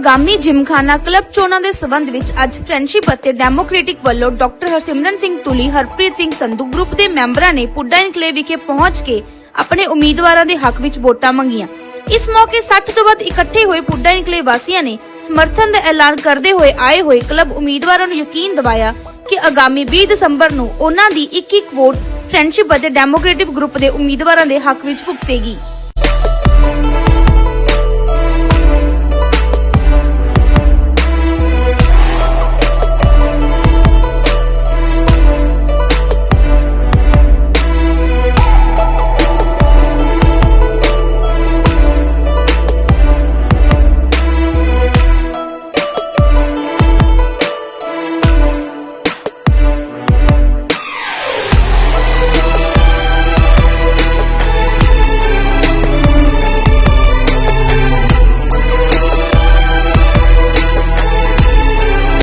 ਆਗਾਮੀ ਜਿਮਖਾਨਾ ਕਲੱਬ ਚੋਣਾਂ ਦੇ ਸਬੰਧ ਵਿੱਚ ਅੱਜ ਫਰੈਂਡਸ਼ਿਪ ਅਤੇ ਡੈਮੋਕ੍ਰੈਟਿਕ ਵੱਲੋਂ ਡਾਕਟਰ ਹਰਸਿਮਰਨ ਸਿੰਘ ਤੁਲੀ ਹਰਪ੍ਰੀਤ ਸਿੰਘ ਸੰਧੂ ਗਰੁੱਪ ਦੇ ਮੈਂਬਰਾਂ ਨੇ ਪੁੱਡਾ ਇਨਕਲੇਵ ਵਿਖੇ ਪਹੁੰਚ ਕੇ ਆਪਣੇ ਉਮੀਦਵਾਰਾਂ ਦੇ ਹੱਕ ਵਿੱਚ ਵੋਟਾਂ ਮੰਗੀਆਂ। ਇਸ ਮੌਕੇ 60 ਤੋਂ ਵੱਧ ਇਕੱਠੇ ਹੋਏ ਪੁੱਡਾ ਇਨਕਲੇਵ ਵਾਸੀਆਂ ਨੇ ਸਮਰਥਨ ਦਾ ਐਲਾਨ ਕਰਦੇ ਹੋਏ ਆਏ ਹੋਏ ਕਲੱਬ ਉਮੀਦਵਾਰਾਂ ਨੂੰ ਯਕੀਨ ਦਿਵਾਇਆ ਕਿ ਆਗਾਮੀ 20 ਦਸੰਬਰ ਨੂੰ ਉਹਨਾਂ ਦੀ ਇੱਕ ਇੱਕ ਵੋਟ ਫਰੈਂਡਸ਼ਿਪ ਅਤੇ ਡੈਮੋਕ੍ਰੈਟਿਕ ਗਰੁੱਪ ਦੇ ਉਮੀਦਵਾਰਾਂ ਦੇ ਹੱਕ ਵਿੱਚ ਭੁਗਤੇਗੀ।